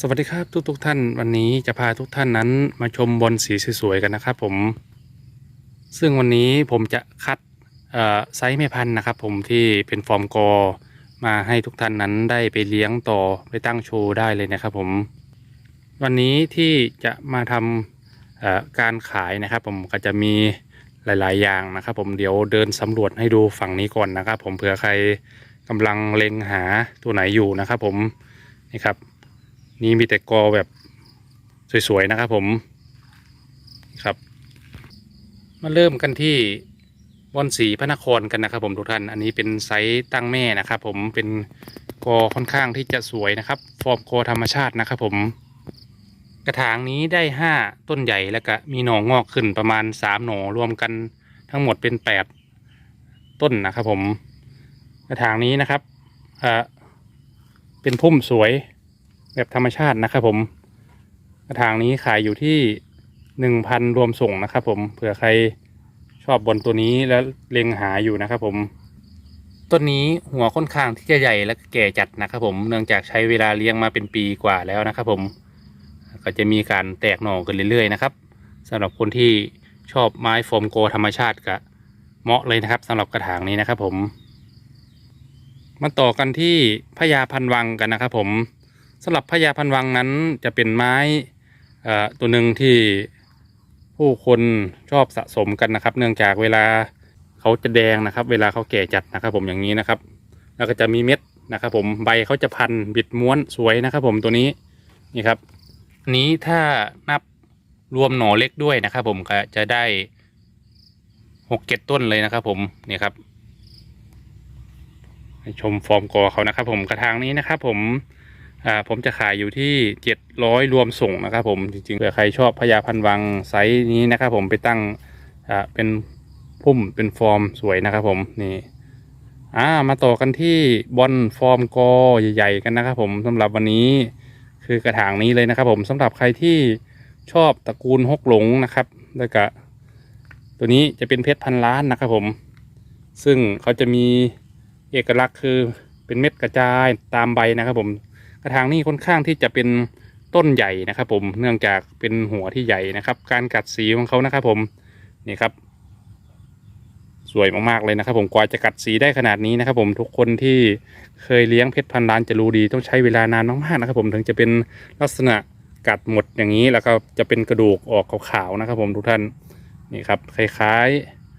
สวัสดีครับทุกทุกๆท่านวันนี้จะพาทุกท่านนั้นมาชมบอลสีสวยๆกันนะครับผม ซึ่งวันนี้ผมจะคัดไซส์แม่พันธุ์นะครับ ผมที่เป็นฟอร์มกอมาให้ทุกท่านนั้นได้ไปเลี้ยงต่อไปตั้งโชว์ได้เลยนะครับ ผม วันนี้ที่จะมาทำการขายนะครับ ผมก็จะมีหลาย ๆ อย่างนะครับ ผมเดี๋ยวเดินสำรวจให้ดูฝั่งนี้ก่อนนะครับ ผมเผื่อใครกำลังเล็งหาตัวไหนอยู่นะครับ ผมนี่ครับ นี่มีแต่กอแบบสวยๆนะครับผมครับ มาเริ่มกันที่บอนสีพระนครกันนะครับผมทุกท่าน อันนี้เป็นไซส์ตั้งแม่นะครับผมเป็นกอค่อนข้างที่จะสวยนะครับ ฟอร์มกอธรรมชาตินะครับผมกระถางนี้ได้ห้าต้นใหญ่แล้วก็มีหน่องอกขึ้นประมาณสามหน่อรวมกันทั้งหมดเป็นแปดต้นนะครับผมกระถางนี้นะครับอ่อเป็นพุ่มสวย แบบธรรมชาตินะครับผมกระถางนี้ขายอยู่ที่หนึ่งพันรวมส่งนะครับผมเผื่อใครชอบบนตัวนี้แล้วเล็งหาอยู่นะครับผม ต้นนี้หัวค่อนข้างที่จะใหญ่และแก่จัดนะครับผมเนื่องจากใช้เวลาเลี้ยงมาเป็นปีกว่าแล้วนะครับผมก็จะมีการแตกหน่อกันเรื่อยๆนะครับสำหรับคนที่ชอบไม้โฟมโกธรรมชาติก็เหมาะเลยนะครับสำหรับกระถางนี้นะครับผมมาต่อกันที่พญาพันวังกันนะครับผม สำหรับพญาพันวังนั้นจะเป็นไม้ตัวหนึ่งที่ผู้คนชอบสะสมกันนะครับ เนื่องจากเวลาเขาจะแดงนะครับ เวลาเขาแก่จัดนะครับ ผมอย่างนี้นะครับ แล้วก็จะมีเม็ดนะครับ ผมใบเขาจะพันบิดม้วนสวยนะครับ ผมตัวนี้นี่ครับนี้ถ้านับรวมหน่อเล็กด้วยนะครับ ผมก็จะได้หกเจ็ดต้นเลยนะครับ ผมนี่ครับชมฟอร์มกอเขานะครับ ผมกระถางนี้นะครับ ผม อ่าผมจะขายอยู่ที่เจ็ดร้อยรวมส่งนะครับ ผมจริงๆเผื่อใครชอบพญาพันวังไซส์นี้นะครับ ผมไปตั้งอ่าเป็นพุ่มเป็นฟอร์มสวยนะครับ ผมนี่อ่ามาต่อกันที่บอลฟอร์มกอใหญ่ ๆ กันนะครับ ผมสำหรับวันนี้คือกระถางนี้เลยนะครับ ผมสำหรับใครที่ชอบตระกูลฮกหลงนะครับแล้วก็ตัวนี้จะเป็นเพชรพันล้านนะครับผม ซึ่งเขาจะมีเอกลักษณ์คือเป็นเม็ดกระจายตามใบนะครับผม กระถางนี้ค่อนข้างที่จะเป็นต้นใหญ่นะครับ ผมเนื่องจากเป็นหัวที่ใหญ่นะครับ การกัดสีของเขานะครับ ผมนี่ครับ สวยมากๆเลยนะครับ ผมกว่าจะกัดสีได้ขนาดนี้นะครับ ผมทุกคนที่เคยเลี้ยงเพชรพันล้านจะรู้ดีต้องใช้เวลานานมากๆนะครับ ผมถึงจะเป็นลักษณะกัดหมดอย่างนี้แล้วก็จะเป็นกระดูกออกขาวๆนะครับ ผมทุกท่านนี่ครับคล้าย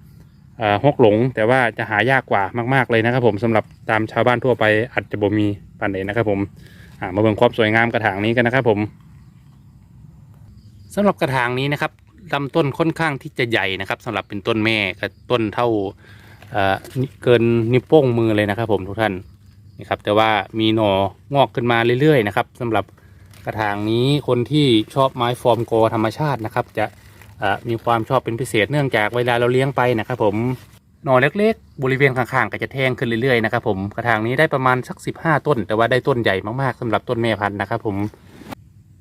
ๆอ่าฮกหลง แต่ว่าจะหายากกว่ามาก ๆเลยนะครับ ผมสำหรับตามชาวบ้านทั่วไปอาจจะบ่มีปานใดนะครับ ผม มาเบิ่งความสวยงามกระถางนี้กันนะครับผมสำหรับกระถางนี้นะครับลำต้นค่อนข้างที่จะใหญ่นะครับสำหรับเป็นต้นแม่กับต้นเท่าเออเกินนิ้วโป้งมือเลยนะครับ ผมทุกท่านนี่ครับแต่ว่ามีหน่องอกขึ้นมาเรื่อยๆนะครับสำหรับกระถางนี้คนที่ชอบไม้ฟอร์มโกธรรมชาตินะครับ จะเอ่อมีความชอบเป็นพิเศษเนื่องจากเวลาเราเลี้ยงไปนะครับ ผม หน่อเล็กๆ บริเวณข้างๆก็จะแทงขึ้นเรื่อยๆนะครับผมกระถางนี้ได้ประมาณสักสิบห้าต้น แต่ว่าได้ต้นใหญ่มากๆสำหรับต้นแม่พันธุ์นะครับผม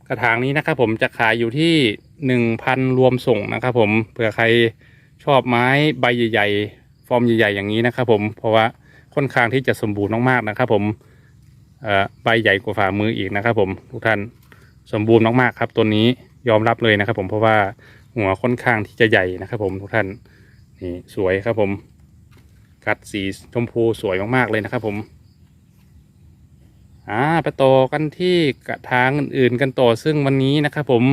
กระถางนี้นะครับผมจะขายอยู่ที่หนึ่งพันรวมส่งนะครับผมเผื่อใครชอบไม้ใบใหญ่ๆ ฟอร์มใหญ่ๆอย่างนี้นะครับผมเพราะว่าค่อนข้างที่จะสมบูรณ์มากๆนะครับผมใบใหญ่กว่าฝ่ามืออีกนะครับผมทุกท่านสมบูรณ์มากๆครับต้นนี้ยอมรับเลยนะครับผมเพราะว่าหัวค่อนข้างที่จะใหญ่นะครับผมทุกท่านนี่สวยครับผม กัดสีชมพูสวยมากๆเลยนะครับผมอ่าไปต่อกันที่กระถางอื่นๆกันต่อซึ่งวันนี้นะครับผม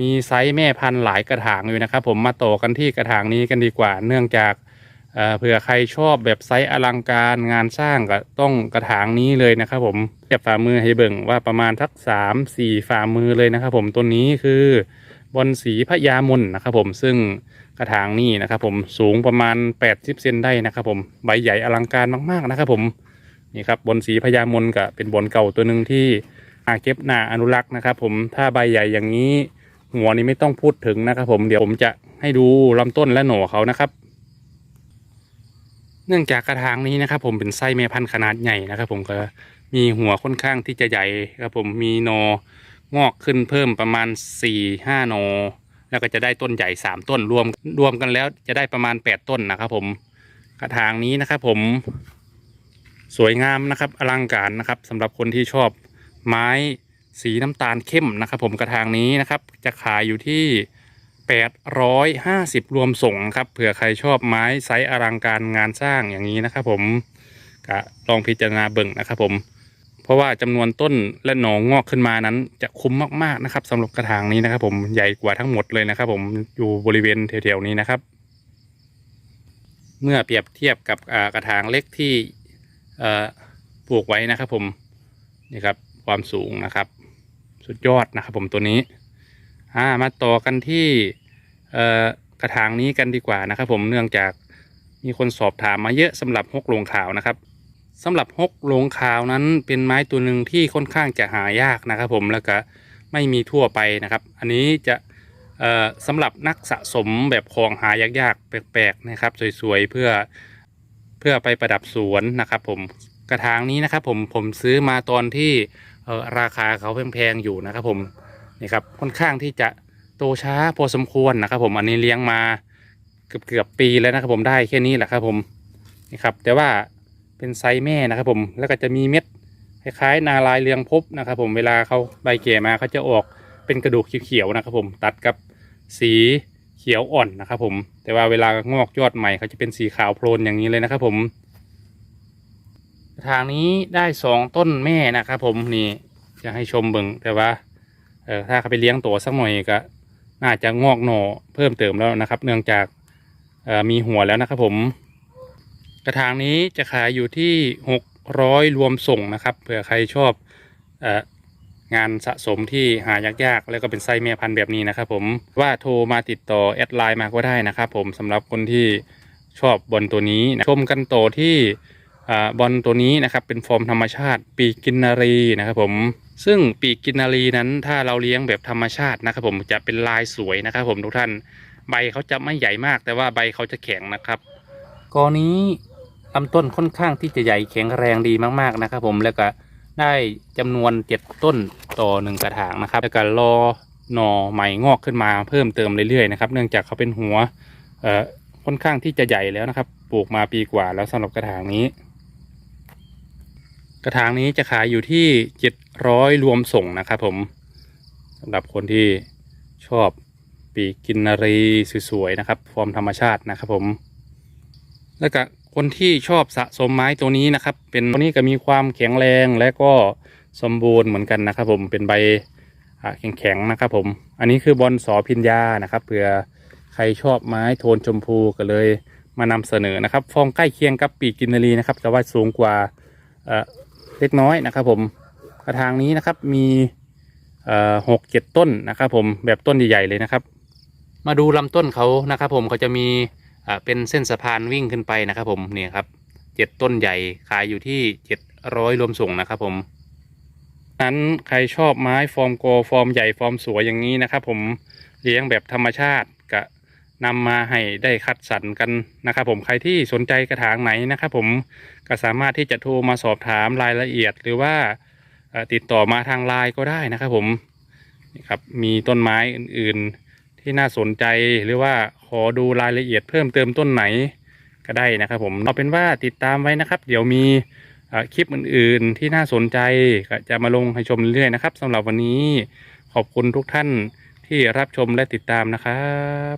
มีไซส์แม่พันธุ์หลายกระถางอยู่นะครับผมมาต่อกันที่กระถางนี้กันดีกว่า เนื่องจากเอ่อเผื่อใครชอบแบบไซส์อลังการงานสร้างก็ต้องกระถางนี้เลยนะครับผมเทียบฝ่ามือให้เบิ่งว่าประมาณทักสามสี่ฝ่ามือเลยนะครับผมตัวนี้คือบอลสีพญามนนะครับผมซึ่ง กระถางนี่นะครับผมสูงประมาณ 80เซนได้นะครับผมใบใหญ่อลังการมากๆนะครับผมนี่ครับบนสีพญามนก็เป็นบนเก่าตัวหนึ่งที่อาเก็บหน้าอนุรักษ์นะครับผมถ้าใบใหญ่อย่างนี้หัวนี้ไม่ต้องพูดถึงนะครับผมเดี๋ยวผมจะให้ดูลำต้นและหน่อเขานะครับ เนื่องจากกระถางนี้นะครับ ผมเป็นไส้แม่พันธุ์ขนาดใหญ่นะครับ ผมก็มีหัวค่อนข้างที่จะใหญ่ครับผมมีหนองอกขึ้นเพิ่มประมาณ4ี่ห้าหนอ แล้วก็จะได้ต้นใหญ่สามต้นรวมรวมกันแล้วจะได้ประมาณแปดต้นนะครับ ผมกระถางนี้นะครับ ผมสวยงามนะครับอลังการนะครับสำหรับคนที่ชอบไม้สีน้ำตาลเข้มนะครับ ผมกระถางนี้นะครับ จะขายอยู่ที่ 850 รวมส่งครับเผื่อใครชอบไม้ไซส์อลังการงานสร้างอย่างนี้นะครับ ผมก็ลองพิจารณาเบิ่งนะครับ ผม เพราะว่าจำนวนต้นและหนองงอกขึ้นมานั้น จะคุ้มมากๆนะครับสำหรับกระถางนี้นะครับ ผมใหญ่กว่าทั้งหมดเลยนะครับ ผมอยู่บริเวณแถวๆนี้นะครับ เมื่อเปรียบเทียบกับกระถางเล็กที่ปลูกไว้นะครับ ผมนี่ครับความสูงนะครับ สุดยอดนะครับ ผมตัวนี้อ่ามาต่อกันที่กระถางนี้กันดีกว่านะครับ ผมเนื่องจากมีคนสอบถามมาเยอะสำหรับฮกลงขาวนะครับ สำหรับฮกลงขาวนั้นเป็นไม้ตัวหนึ่งที่ค่อนข้างจะหายากนะครับผมแล้วก็ไม่มีทั่วไปนะครับ อันนี้จะสำหรับนักสะสมแบบของหายากๆแปลกๆนะครับสวยๆเพื่อเพื่อไปประดับสวนนะครับผมกระถางนี้นะครับผมผมซื้อมาตอนที่ราคาเขาแพงๆอยู่นะครับผมนี่ครับค่อนข้างที่จะโตช้าพอสมควรนะครับ ผมอันนี้เลี้ยงมาเกือบเกือบปีแล้วนะครับผมได้แค่นี้แหละครับผมนี่ครับแต่ว่า เป็นไซส์แม่นะครับผมแล้วก็จะมีเม็ดคล้ายๆ นาลายเรืองพบนะครับผมเวลาเขาใบแก่มาเขาจะออกเป็นกระดูกเขียวๆนะครับผมตัดกับสีเขียวอ่อนนะครับผมแต่ว่าเวลางอกยอดใหม่เขาจะเป็นสีขาวโพลนอย่างนี้เลยนะครับผม ทางนี้ได้สองต้นแม่นะครับผมนี่จะให้ชมเบิ่งแต่ว่าเออถ้าเขาไปเลี้ยงตัวสักหน่อยก็น่าจะงอกหน่อเพิ่มเติมแล้วนะครับ เนื่องจากออมีหัวแล้วนะครับผม กระถางนี้จะขายอยู่ที่หกร้อยรวมส่งนะครับเผื่อใครชอบองานสะสมที่หายากๆ แล้วก็เป็นไส้แม่พันธุ์แบบนี้นะครับผมว่าโทรมาติดต่อแอดไลน์มาก็ได้นะครับผมสำหรับคนที่ชอบบอลตัวนี้นะชมกันต่อที่บอลตัวนี้นะครับเป็นฟอร์มธรรมชาติ ปีกินนารีนะครับผมซึ่งปีกกินนารีนั้นถ้าเราเลี้ยงแบบธรรมชาตินะครับผมจะเป็นลายสวยนะครับผมทุกท่านใบเขาจะไม่ใหญ่มาก แต่ว่าใบเขาจะแข็งนะครับกอนี้ ลำต้นค่อนข้างที่จะใหญ่แข็งแรงดีมากๆนะครับ ผมแล้วก็ได้จำนวนเจ็ดต้นต่อหนึ่งกระถางนะครับ แล้วก็รอหน่อใหม่งอกขึ้นมาเพิ่มเติมเรื่อยๆนะครับ เนื่องจากเขาเป็นหัวเอ่อค่อนข้างที่จะใหญ่แล้วนะครับ ปลูกมาปีกว่าแล้วสำหรับกระถางนี้ กระถางนี้จะขายอยู่ที่เจ็ดร้อยรวมส่งนะครับ ผมสำหรับคนที่ชอบปีกกินนารีสวยๆนะครับฟอร์มธรรมชาตินะครับ ผม แล้วก็ คนที่ชอบสะสมไม้ตัวนี้นะครับ เป็นตัวนี้ก็มีความแข็งแรงและก็สมบูรณ์เหมือนกันนะครับ ผมเป็นใบแข็งๆนะครับ ผม อันนี้คือบอลสอพิญญานะครับเผื่อใครชอบไม้โทนชมพูก็เลยมานำเสนอนะครับ ฟองใกล้เคียงกับปีกกินารีนะครับ แต่ว่าสูงกว่าเล็กน้อยนะครับ ผมกระถางนี้นะครับมีหกเจ็ดต้นนะครับ ผมแบบต้นใหญ่ๆเลยนะครับ มาดูลำต้นเขานะครับ ผมเขาจะมี เป็นเส้นสะพานวิ่งขึ้นไปนะครับผมเนี่ยครับเจ็ดต้นใหญ่ขายอยู่ที่เจ็ดร้อยรวมส่งนะครับผมนั้นใครชอบไม้ฟอร์มโกฟอร์มใหญ่ฟอร์มสวยอย่างนี้นะครับผมเลี้ยงแบบธรรมชาติกะนำมาให้ได้คัดสรรกันนะครับผมใครที่สนใจกระถางไหนนะครับผมก็สามารถที่จะโทรมาสอบถามรายละเอียดหรือว่าติดต่อมาทางไลน์ก็ได้นะครับผมนี่ครับมีต้นไม้อื่นๆที่น่าสนใจหรือว่า อดูรายละเอียดเพิ่มเติมต้นไหนก็ได้นะครับผมเอาเป็นว่าติดตามไว้นะครับ เดี๋ยวมีคลิปอื่นๆ ที่น่าสนใจก็จะมาลงให้ชมเรื่อยๆนะครับสำหรับวันนี้ขอบคุณทุกท่านที่รับชมและติดตามนะครับ